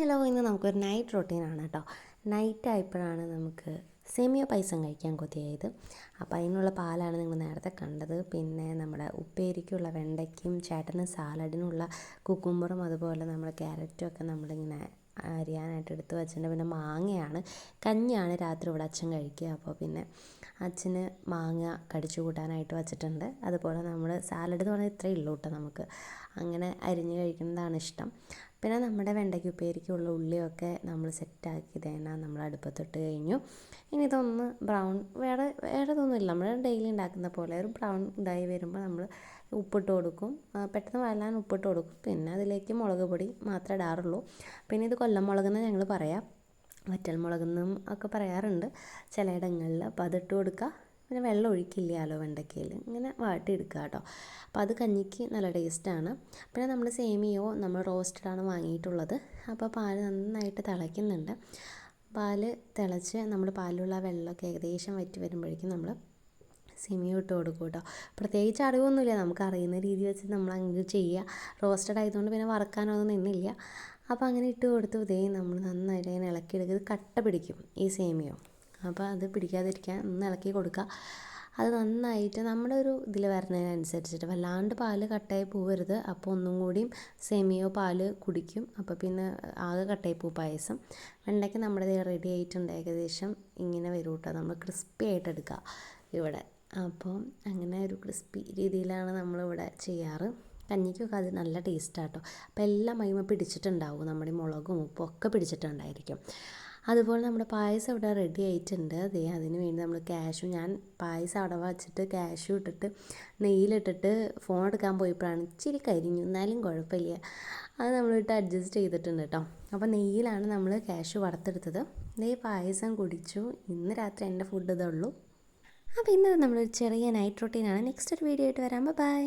Hello ഇന്ന് നമുക്കൊരു night റൊട്ടീനാണ് കേട്ടോ നൈറ്റ് ആയപ്പോഴാണ് നമുക്ക് സേമിയ പൈസം കഴിക്കാൻ കൊതിയായത്. അപ്പോൾ അതിനുള്ള പാലാണ് നിങ്ങൾ നേരത്തെ കണ്ടത്. പിന്നെ നമ്മുടെ ഉപ്പേരിക്കുള്ള വെണ്ടയ്ക്കും ചേട്ടന് സാലഡിനുള്ള കുക്കുമ്പറും അതുപോലെ നമ്മുടെ ക്യാരറ്റും ഒക്കെ നമ്മളിങ്ങനെ അരിയാനായിട്ട് എടുത്ത് വെച്ചിട്ടുണ്ട്. പിന്നെ മാങ്ങയാണ്. കഞ്ഞിയാണ് രാത്രി ഇവിടെ അച്ഛൻ കഴിക്കുക. അപ്പോൾ പിന്നെ അച്ഛന് മാങ്ങ കടിച്ചു കൂട്ടാനായിട്ട് വച്ചിട്ടുണ്ട്. അതുപോലെ നമ്മൾ സാലഡ് എന്ന് പറഞ്ഞാൽ ഇത്രയേ ഉള്ളൂ കേട്ടോ നമുക്ക്. അങ്ങനെ അരിഞ്ഞ് കഴിക്കുന്നതാണ് ഇഷ്ടം. പിന്നെ നമ്മുടെ വെണ്ടയ്ക്ക് ഉപ്പേരിക്കുള്ള ഉള്ളിയൊക്കെ നമ്മൾ സെറ്റാക്കി തേങ്ങ നമ്മൾ അടുപ്പത്തിട്ട് കഴിഞ്ഞു. ഇനി ഇതൊന്ന് ബ്രൗൺ വേറെ വേറെ ഇതൊന്നുമില്ല നമ്മൾ ഡെയിലി ഉണ്ടാക്കുന്ന പോലെ ഒരു ബ്രൗൺ ഇതായി വരുമ്പോൾ നമ്മൾ ഉപ്പിട്ട് കൊടുക്കും. പെട്ടെന്ന് വഴലാൻ ഉപ്പിട്ട് കൊടുക്കും. പിന്നെ അതിലേക്ക് മുളക് പൊടി മാത്രമേ ഇടാറുള്ളൂ. പിന്നെ ഇത് കൊല്ലം മുളകെന്ന് ഞങ്ങൾ പറയാം. വറ്റൽ മുളകെന്നും ഒക്കെ പറയാറുണ്ട്. ചിലയിടങ്ങളിൽ അപ്പോൾ അതിട്ട് കൊടുക്കുക. പിന്നെ വെള്ളം ഒഴിക്കില്ലല്ലോ വെണ്ടയ്ക്കയിൽ ഇങ്ങനെ വാട്ടിയെടുക്കുക കേട്ടോ അപ്പോൾ അത് കഞ്ഞിക്ക് നല്ല ടേസ്റ്റാണ്. പിന്നെ നമ്മൾ സേമിയോ നമ്മൾ റോസ്റ്റഡാണ് വാങ്ങിയിട്ടുള്ളത്. അപ്പോൾ പാൽ നന്നായിട്ട് തിളയ്ക്കുന്നുണ്ട്. പാൽ തിളച്ച് നമ്മൾ പാലിലുള്ള വെള്ളമൊക്കെ ഏകദേശം വറ്റി വരുമ്പോഴേക്കും നമ്മൾ സേമിയോ ഇട്ട് കൊടുക്കും കേട്ടോ പ്രത്യേകിച്ച് അറിവൊന്നുമില്ല. നമുക്ക് അറിയുന്ന രീതി വെച്ച് നമ്മൾ അങ്ങനെ ചെയ്യുക റോസ്റ്റഡ് ആയതുകൊണ്ട് പിന്നെ വറക്കാനൊന്നും നിന്നില്ല. അപ്പോൾ അങ്ങനെ ഇട്ട് കൊടുത്തു ഇതേ നമ്മൾ നന്നായിട്ട് ഇങ്ങനെ ഇളക്കിയെടുക്കുക ഇത് കട്ട പിടിക്കും ഈ സേമിയോ. അപ്പോൾ അത് പിടിക്കാതിരിക്കാൻ ഒന്ന് ഇളക്കി കൊടുക്കുക. അത് നന്നായിട്ട് നമ്മുടെ ഒരു ഇതിൽ വരുന്നതിനനുസരിച്ചിട്ട് വല്ലാണ്ട് പാൽ കട്ടായി പോവരുത്. അപ്പോൾ ഒന്നും കൂടിയും സെമിയോ പാൽ കുടിക്കും. അപ്പോൾ പിന്നെ ആകെ കട്ടായി പോകും പായസം. വെണ്ടയ്ക്ക് നമ്മുടെ റെഡി ആയിട്ടുണ്ട് ഏകദേശം. ഇങ്ങനെ വരും കേട്ടോ. നമ്മൾ ക്രിസ്പി ആയിട്ട് എടുക്കുക ഇവിടെ. അപ്പോൾ അങ്ങനെ ഒരു ക്രിസ്പി രീതിയിലാണ് നമ്മളിവിടെ ചെയ്യാറ്. കഞ്ഞിക്കൊക്കെ അത് നല്ല ടേസ്റ്റാട്ടോ അപ്പോൾ എല്ലാം മൈമ പിടിച്ചിട്ടുണ്ടാവും. നമ്മുടെ മുളകും ഉപ്പും ഒക്കെ പിടിച്ചിട്ടുണ്ടായിരിക്കും. അതുപോലെ നമ്മുടെ പായസം ഇവിടെ റെഡി ആയിട്ടുണ്ട്. അതേ അതിന് വേണ്ടി നമ്മൾ ക്യാഷു ഞാൻ പായസം അവിടെ വച്ചിട്ട് ക്യാഷു ഇട്ടിട്ട് നെയ്യിലിട്ടിട്ട് ഫോൺ എടുക്കാൻ പോയപ്പോഴാണ് ഇച്ചിരി കരിഞ്ഞു. എന്നാലും കുഴപ്പമില്ല. അത് നമ്മളിട്ട് അഡ്ജസ്റ്റ് ചെയ്തിട്ടുണ്ട് കേട്ടോ അപ്പോൾ നെയ്യിലാണ് നമ്മൾ ക്യാഷ് വറുത്തെടുത്തത്. നെയ്യ് പായസം കുടിച്ചു. ഇന്ന് രാത്രി എന്റെ ഫുഡ് ഇതുള്ളൂ അപ്പോൾ ഇന്ന് നമ്മളൊരു ചെറിയ നൈറ്റ് റൊട്ടീനാണ് നെക്സ്റ്റ് ഒരു വീഡിയോ ആയിട്ട് വരാം. ബൈ